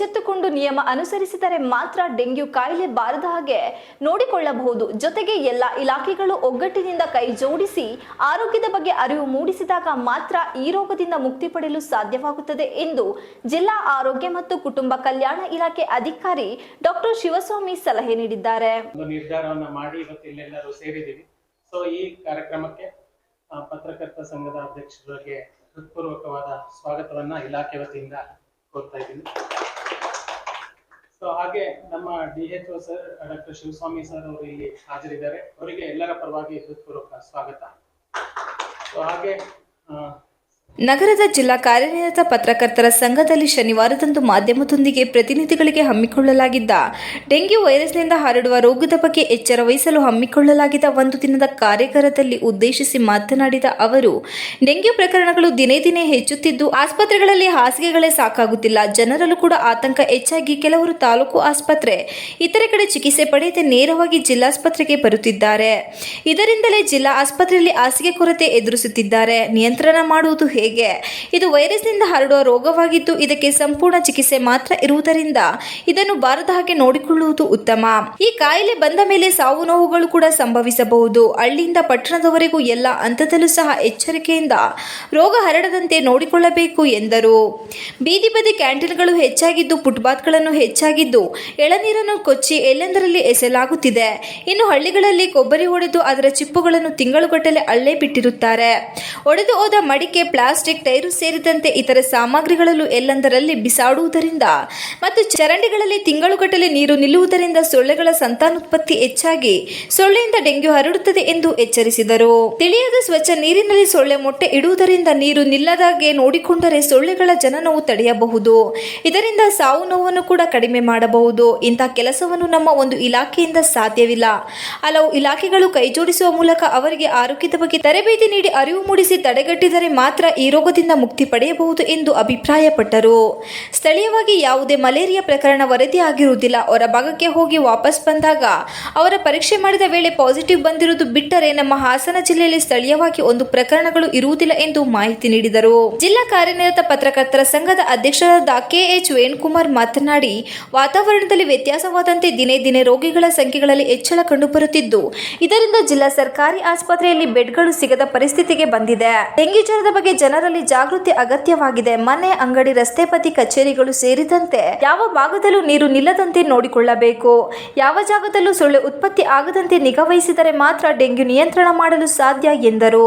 ಎಚ್ಚೆತ್ತುಕೊಂಡು ನಿಯಮ ಅನುಸರಿಸಿದರೆ ಮಾತ್ರ ಡೆಂಗ್ಯೂ ಕಾಯಿಲೆ ಬಾರದ ಹಾಗೆ ನೋಡಿಕೊಳ್ಳಬಹುದು. ಜೊತೆಗೆ ಎಲ್ಲ ಇಲಾಖೆಗಳು ಒಗ್ಗಟ್ಟಿನಿಂದ ಕೈ ಜೋಡಿಸಿ ಆರೋಗ್ಯದ ಬಗ್ಗೆ ಅರಿವು ಮೂಡಿಸಿದಾಗ ಮಾತ್ರ ಈ ರೋಗದಿಂದ ಮುಕ್ತಿ ಪಡೆಯಲು ಸಾಧ್ಯವಾಗುತ್ತದೆ ಎಂದು ಜಿಲ್ಲಾ ಆರೋಗ್ಯ ಮತ್ತು ಕುಟುಂಬ ಕಲ್ಯಾಣ ಇಲಾಖೆ ಅಧಿಕಾರಿ ಡಾಕ್ಟರ್ ಶಿವಸ್ವಾಮಿ ಸಲಹೆ ನೀಡಿದ್ದಾರೆ. ನಿರ್ಧಾರವನ್ನ ಮಾಡಿ ಇವತ್ತು ಸೇರಿದ್ದೀವಿ. ಸೊ ಈ ಕಾರ್ಯಕ್ರಮಕ್ಕೆ ಪತ್ರಕರ್ತ ಸಂಘದ ಅಧ್ಯಕ್ಷರಿಗೆ ಹೃತ್ಪೂರ್ವಕವಾದ ಸ್ವಾಗತವನ್ನ ಇಲಾಖೆ ವತಿಯಿಂದ ಕೋರ್ತಾ ಇದ್ದೀನಿ. ಸೊ ಹಾಗೆ ನಮ್ಮ D H O sir, doctor Shivaswami sir ಅವರು ಇಲ್ಲಿ ಹಾಜರಿದ್ದಾರೆ. ಅವರಿಗೆ ಎಲ್ಲರ ಪರವಾಗಿ ಹೃತ್ಪೂರ್ವಕ ಸ್ವಾಗತ. ಸೊ ಹಾಗೆ ನಗರದ ಜಿಲ್ಲಾ ಕಾರ್ಯನಿರತ ಪತ್ರಕರ್ತರ ಸಂಘದಲ್ಲಿ ಶನಿವಾರದಂದು ಮಾಧ್ಯಮದೊಂದಿಗೆ ಪ್ರತಿನಿಧಿಗಳಿಗೆ ಹಮ್ಮಿಕೊಳ್ಳಲಾಗಿದ್ದ ಡೆಂಗ್ಯೂ ವೈರಸ್ನಿಂದ ಹರಡುವ ರೋಗದ ಬಗ್ಗೆ ಎಚ್ಚರ ವಹಿಸಲು ಹಮ್ಮಿಕೊಳ್ಳಲಾಗಿದ್ದ ಒಂದು ದಿನದ ಕಾರ್ಯಾಗಾರದಲ್ಲಿ ಉದ್ದೇಶಿಸಿ ಮಾತನಾಡಿದ ಅವರು, ಡೆಂಗ್ಯೂ ಪ್ರಕರಣಗಳು ದಿನೇ ದಿನೇ ಹೆಚ್ಚುತ್ತಿದ್ದು, ಆಸ್ಪತ್ರೆಗಳಲ್ಲಿ ಹಾಸಿಗೆಗಳೇ ಸಾಕಾಗುತ್ತಿಲ್ಲ. ಜನರಲ್ಲೂ ಕೂಡ ಆತಂಕ ಹೆಚ್ಚಾಗಿ ಕೆಲವರು ತಾಲೂಕು ಆಸ್ಪತ್ರೆ, ಇತರೆ ಕಡೆ ಚಿಕಿತ್ಸೆ ಪಡೆಯದೆ ನೇರವಾಗಿ ಜಿಲ್ಲಾಸ್ಪತ್ರೆಗೆ ಬರುತ್ತಿದ್ದಾರೆ. ಇದರಿಂದಲೇ ಜಿಲ್ಲಾ ಆಸ್ಪತ್ರೆಯಲ್ಲಿ ಹಾಸಿಗೆ ಕೊರತೆ ಎದುರಿಸುತ್ತಿದ್ದಾರೆ. ನಿಯಂತ್ರಣ ಮಾಡುವುದು ಹೇಗೆ? ಇದು ವೈರಸ್ನಿಂದ ಹರಡುವ ರೋಗವಾಗಿದ್ದು ಇದಕ್ಕೆ ಸಂಪೂರ್ಣ ಚಿಕಿತ್ಸೆ ಮಾತ್ರ ಇರುವುದರಿಂದ ಇದನ್ನು ಬಾರದ ಹಾಗೆ ನೋಡಿಕೊಳ್ಳುವುದು ಉತ್ತಮ. ಈ ಕಾಯಿಲೆ ಬಂದ ಮೇಲೆ ಸಾವು ನೋವುಗಳು ಕೂಡ ಸಂಭವಿಸಬಹುದು. ಹಳ್ಳಿಯಿಂದ ಪಟ್ಟಣದವರೆಗೂ ಎಲ್ಲ ಹಂತದಲ್ಲೂ ಸಹ ಎಚ್ಚರಿಕೆಯಿಂದ ರೋಗ ಹರಡದಂತೆ ನೋಡಿಕೊಳ್ಳಬೇಕು ಎಂದರು. ಬೀದಿ ಬದಿ ಕ್ಯಾಂಟೀನ್ಗಳು ಹೆಚ್ಚಾಗಿದ್ದು ಫುಟ್ಪಾತ್ಗಳನ್ನು ಹೆಚ್ಚಾಗಿದ್ದು ಎಳನೀರನ್ನು ಕೊಚ್ಚಿ ಎಲ್ಲೆಂದರಲ್ಲಿ ಎಸೆಯಲಾಗುತ್ತಿದೆ. ಇನ್ನು ಹಳ್ಳಿಗಳಲ್ಲಿ ಕೊಬ್ಬರಿ ಹೊಡೆದು ಅದರ ಚಿಪ್ಪುಗಳನ್ನು ತಿಂಗಳುಗಟ್ಟಲೆ ಅಲ್ಲೇ ಬಿಟ್ಟಿರುತ್ತಾರೆ. ಒಡೆದು ಹೋದ ಮಡಿಕೆ, ಪ್ಲಾಸ್ಟಿಕ್ ಟೈರು ಸೇರಿದಂತೆ ಇತರ ಸಾಮಗ್ರಿಗಳಲ್ಲೂ ಎಲ್ಲೆಂದರಲ್ಲಿ ಬಿಸಾಡುವುದರಿಂದ ಮತ್ತು ಚರಂಡಿಗಳಲ್ಲಿ ತಿಂಗಳುಗಟ್ಟಲೆ ನೀರು ನಿಲ್ಲುವುದರಿಂದ ಸೊಳ್ಳೆಗಳ ಸಂತಾನೋತ್ಪತ್ತಿ ಹೆಚ್ಚಾಗಿ ಸೊಳ್ಳೆಯಿಂದ ಡೆಂಗ್ಯೂ ಹರಡುತ್ತದೆ ಎಂದು ಎಚ್ಚರಿಸಿದರು. ತಿಳಿಯದ ಸ್ವಚ್ಛ ನೀರಿನಲ್ಲಿ ಸೊಳ್ಳೆ ಮೊಟ್ಟೆ ಇಡುವುದರಿಂದ ನೀರು ನಿಲ್ಲದಾಗೆ ನೋಡಿಕೊಂಡರೆ ಸೊಳ್ಳೆಗಳ ಜನನವು ತಡೆಯಬಹುದು. ಇದರಿಂದ ಸಾವು ನೋವನ್ನು ಕೂಡ ಕಡಿಮೆ ಮಾಡಬಹುದು. ಇಂಥ ಕೆಲಸವನ್ನು ನಮ್ಮ ಒಂದು ಇಲಾಖೆಯಿಂದ ಸಾಧ್ಯವಿಲ್ಲ. ಹಲವು ಇಲಾಖೆಗಳು ಕೈಜೋಡಿಸುವ ಮೂಲಕ ಅವರಿಗೆ ಆರೋಗ್ಯದ ಬಗ್ಗೆ ತರಬೇತಿ ನೀಡಿ ಅರಿವು ಮೂಡಿಸಿ ತಡೆಗಟ್ಟಿದರೆ ಮಾತ್ರ ಈ ರೋಗದಿಂದ ಮುಕ್ತಿ ಪಡೆಯಬಹುದು ಎಂದು ಅಭಿಪ್ರಾಯಪಟ್ಟರು. ಸ್ಥಳೀಯವಾಗಿ ಯಾವುದೇ ಮಲೇರಿಯಾ ಪ್ರಕರಣ ವರದಿ ಆಗಿರುವುದಿಲ್ಲ. ಅವರ ಭಾಗಕ್ಕೆ ಹೋಗಿ ವಾಪಸ್ ಬಂದಾಗ ಅವರ ಪರೀಕ್ಷೆ ಮಾಡಿದ ವೇಳೆ ಪಾಸಿಟಿವ್ ಬಂದಿರುವುದು ಬಿಟ್ಟರೆ ನಮ್ಮ ಹಾಸನ ಜಿಲ್ಲೆಯಲ್ಲಿ ಸ್ಥಳೀಯವಾಗಿ ಒಂದು ಪ್ರಕರಣಗಳು ಇರುವುದಿಲ್ಲ ಎಂದು ಮಾಹಿತಿ ನೀಡಿದರು. ಜಿಲ್ಲಾ ಕಾರ್ಯನಿರತ ಪತ್ರಕರ್ತರ ಸಂಘದ ಅಧ್ಯಕ್ಷರಾದ ಕೆಎಚ್ ವೇಣುಕುಮಾರ್ ಮಾತನಾಡಿ, ವಾತಾವರಣದಲ್ಲಿ ವ್ಯತ್ಯಾಸವಾದಂತೆ ದಿನೇ ದಿನೇ ರೋಗಿಗಳ ಸಂಖ್ಯೆಗಳಲ್ಲಿ ಹೆಚ್ಚಳ ಕಂಡುಬರುತ್ತಿದ್ದು, ಇದರಿಂದ ಜಿಲ್ಲಾ ಸರ್ಕಾರಿ ಆಸ್ಪತ್ರೆಯಲ್ಲಿ ಬೆಡ್ಗಳು ಸಿಗದ ಪರಿಸ್ಥಿತಿಗೆ ಬಂದಿದೆ. ಡೆಂಗಿ ಜ್ವರದ ಬಗ್ಗೆ ಜನರಲ್ಲಿ ಜಾಗೃತಿ ಅಗತ್ಯವಾಗಿದೆ. ಮನೆ, ಅಂಗಡಿ, ರಸ್ತೆ ಬದಿ ಕಚೇರಿಗಳು ಸೇರಿದಂತೆ ಯಾವ ಭಾಗದಲ್ಲೂ ನೀರು ನಿಲ್ಲದಂತೆ ನೋಡಿಕೊಳ್ಳಬೇಕು. ಯಾವ ಜಾಗದಲ್ಲೂ ಸೊಳ್ಳೆ ಉತ್ಪತ್ತಿ ಆಗದಂತೆ ನಿಗಾ ವಹಿಸಿದರೆ ಮಾತ್ರ ಡೆಂಗ್ಯೂ ನಿಯಂತ್ರಣ ಮಾಡಲು ಸಾಧ್ಯ ಎಂದರು.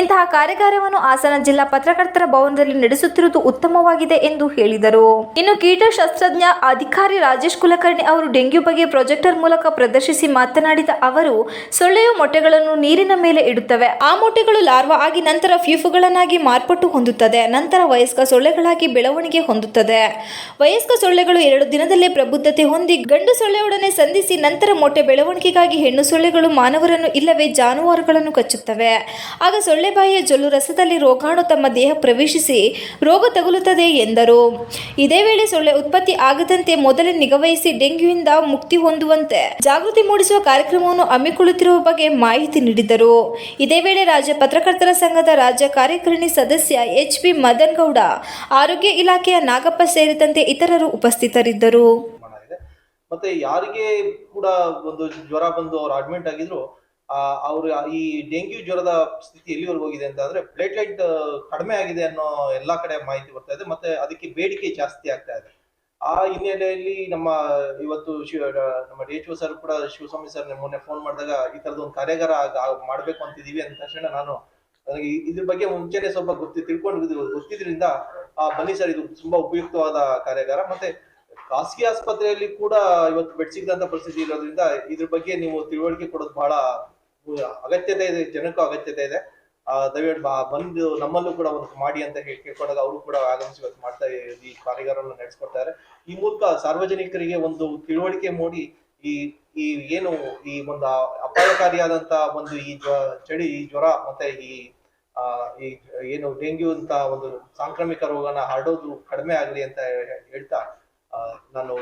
ಇಂತಹ ಕಾರ್ಯಾಗಾರವನ್ನು ಹಾಸನ ಜಿಲ್ಲಾ ಪತ್ರಕರ್ತರ ಭವನದಲ್ಲಿ ನಡೆಸುತ್ತಿರುವುದು ಉತ್ತಮವಾಗಿದೆ ಎಂದು ಹೇಳಿದರು. ಇನ್ನು ಕೀಟಶಾಸ್ತ್ರಜ್ಞ ಅಧಿಕಾರಿ ರಾಜೇಶ್ ಕುಲಕರ್ಣಿ ಅವರು ಡೆಂಗ್ಯೂ ಬಗ್ಗೆ ಪ್ರೊಜೆಕ್ಟರ್ ಮೂಲಕ ಪ್ರದರ್ಶಿಸಿ ಮಾತನಾಡಿದ ಅವರು, ಸೊಳ್ಳೆಯು ಮೊಟ್ಟೆಗಳನ್ನು ನೀರಿನ ಮೇಲೆ ಇಡುತ್ತವೆ. ಆ ಮೊಟ್ಟೆಗಳು ಲಾರ್ವಾ ಆಗಿ ನಂತರ ಫ್ಯೂಫುಗಳನ್ನಾಗಿ ಮಾರ್ಪಟ್ಟು ಹೊಂದುತ್ತದೆ. ನಂತರ ವಯಸ್ಕ ಸೊಳ್ಳೆಗಳಾಗಿ ಬೆಳವಣಿಗೆ ಹೊಂದುತ್ತದೆ. ವಯಸ್ಕ ಸೊಳ್ಳೆಗಳು ಎರಡು ದಿನದಲ್ಲೇ ಪ್ರಬುದ್ಧತೆ ಹೊಂದಿ ಗಂಡು ಸೊಳ್ಳೆಯೊಡನೆ ಸಂಧಿಸಿ ನಂತರ ಮೊಟ್ಟೆ ಬೆಳವಣಿಗೆಗಾಗಿ ಹೆಣ್ಣು ಸೊಳ್ಳೆಗಳು ಮಾನವರನ್ನು ಇಲ್ಲವೇ ಜಾನುವಾರುಗಳನ್ನು ಕಚ್ಚುತ್ತವೆ. ಆಗ ಸೊಳ್ಳೆ ಬಾಯಿಯ ಜೊಲ್ಲು ರಸದಲ್ಲಿ ರೋಗಾಣು ತಮ್ಮ ದೇಹ ಪ್ರವೇಶಿಸಿ ರೋಗ ತಗುಲುತ್ತದೆ ಎಂದರು. ಇದೇ ವೇಳೆ ಸೊಳ್ಳೆ ಉತ್ಪತ್ತಿ ಆಗದಂತೆ ಮೊದಲೇ ನಿಗವಹಿಸಿ ಡೆಂಗ್ಯೂಯಿಂದ ಮುಕ್ತಿ ಹೊಂದುವಂತೆ ಜಾಗೃತಿ ಮೂಡಿಸುವ ಕಾರ್ಯಕ್ರಮವನ್ನು ಹಮ್ಮಿಕೊಳ್ಳುತ್ತಿರುವ ಬಗ್ಗೆ ಮಾಹಿತಿ ನೀಡಿದರು. ಇದೇ ವೇಳೆ ರಾಜ್ಯ ಪತ್ರಕರ್ತರ ಸಂಘದ ರಾಜ್ಯ ಕಾರ್ಯಕಾರಿಣಿ ಸದಸ್ಯ ಎಚ್ ಪಿ ಮದನ್ ಗೌಡ ಆರೋಗ್ಯ ಇಲಾಖೆಯ ನಾಗಪ್ಪ ಸೇರಿದಂತೆ ಇತರರು ಉಪಸ್ಥಿತರಿದ್ದರು. ಮತ್ತೆ ಯಾರಿಗೆ ಕೂಡ ಒಂದು ಜ್ವರ ಬಂದು ಅವ್ರು ಅಡ್ಮಿಟ್ ಆಗಿದ್ರು ಅವ್ರು ಈ ಡೆಂಗ್ಯೂ ಜ್ವರದ ಸ್ಥಿತಿ ಎಲ್ಲಿವರೆಗೂ ಹೋಗಿದೆ ಅಂತ ಅಂದ್ರೆ ಪ್ಲೇಟ್ಲೆಟ್ ಕಡಿಮೆ ಆಗಿದೆ ಅನ್ನೋ ಎಲ್ಲಾ ಕಡೆ ಮಾಹಿತಿ ಬರ್ತಾ ಇದೆ. ಮತ್ತೆ ಅದಕ್ಕೆ ಬೇಡಿಕೆ ಜಾಸ್ತಿ ಆಗ್ತಾ ಇದೆ. ಆ ಹಿನ್ನೆಲೆಯಲ್ಲಿ ನಮ್ಮ ಇವತ್ತು ಶಿವ ನಮ್ಮ ಡಿ ಎಚ್ ಒ ಸರ್ ಕೂಡ ಶಿವಸ್ವಾಮಿ ಸರ್ ಮೊನ್ನೆ ಫೋನ್ ಮಾಡಿದಾಗ ಈ ತರದ ಒಂದು ಕಾರ್ಯಾಗಾರ ಮಾಡ್ಬೇಕು ಅಂತಿದೀವಿ ಅಂತ ತಕ್ಷಣ ನಾನು ನನಗೆ ಇದ್ರ ಬಗ್ಗೆ ಮುಂಚೆನೆ ಸ್ವಲ್ಪ ಗೊತ್ತಿ ತಿಳ್ಕೊಂಡು ಗೊತ್ತಿದ್ರಿಂದ, ಆ ಬನ್ನಿ ಸರ್ ಇದು ತುಂಬಾ ಉಪಯುಕ್ತವಾದ ಕಾರ್ಯಾಗಾರ. ಮತ್ತೆ ಖಾಸಗಿ ಆಸ್ಪತ್ರೆಯಲ್ಲಿ ಕೂಡ ಇವತ್ತು ಬೆಡ್ ಸಿಗದಂತ ಪರಿಸ್ಥಿತಿ ಇರೋದ್ರಿಂದ ಇದ್ರ ಬಗ್ಗೆ ನೀವು ತಿಳುವಳಿಕೆ ಕೊಡೋದು ಬಹಳ, ಅಗತ್ಯತೆ ಇದೆ, ಜನಕ್ಕೂ ಅಗತ್ಯತೆ ಇದೆ. ಆ, ದಯವಿಟ್ಟು ಬಂದು ನಮ್ಮಲ್ಲೂ ಕೂಡ ಒಂದು ಮಾಡಿ ಅಂತ ಹೇಳಿ ಕೇಳ್ಕೊಂಡಾಗ ಅವರು ಕೂಡ ಆಗಮಿಸಿ ಇವತ್ತು ಮಾಡ್ತಾ ಈ- ಕಾರ್ಯಾಗಾರವನ್ನು ನಡೆಸ್ಕೊಡ್ತಾರೆ. ಈ ಮೂಲಕ ಸಾರ್ವಜನಿಕರಿಗೆ ಒಂದು ತಿಳುವಳಿಕೆ ಮೂಡಿ ಈ ಈ ಏನು ಈ ಒಂದು ಅಪಾಯಕಾರಿಯಾದಂತ ಒಂದು ಈ ಜ್ವ- ಚಳಿ ಈ ಜ್ವರ ಮತ್ತೆ ಈ ಈ, ಏನು ಡೆಂಗ್ಯೂ ಅಂತ ಒಂದು ಸಾಂಕ್ರಾಮಿಕ ರೋಗನ ಹರಡೋದು ಕಡಿಮೆ ಆಗಲಿ ಅಂತ ಹೇಳ್ತಾ ನಾನು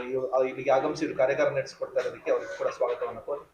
ಇಲ್ಲಿಗೆ ಆಗಮಿಸಿ ಕಾರ್ಯಾಗಾರ ನಡೆಸಿಕೊಡ್ತಾ ಇರೋದಕ್ಕೆ ಅವ್ರಿಗೆ ಕೂಡ ಸ್ವಾಗತವನ್ನು ಕೋರಿ.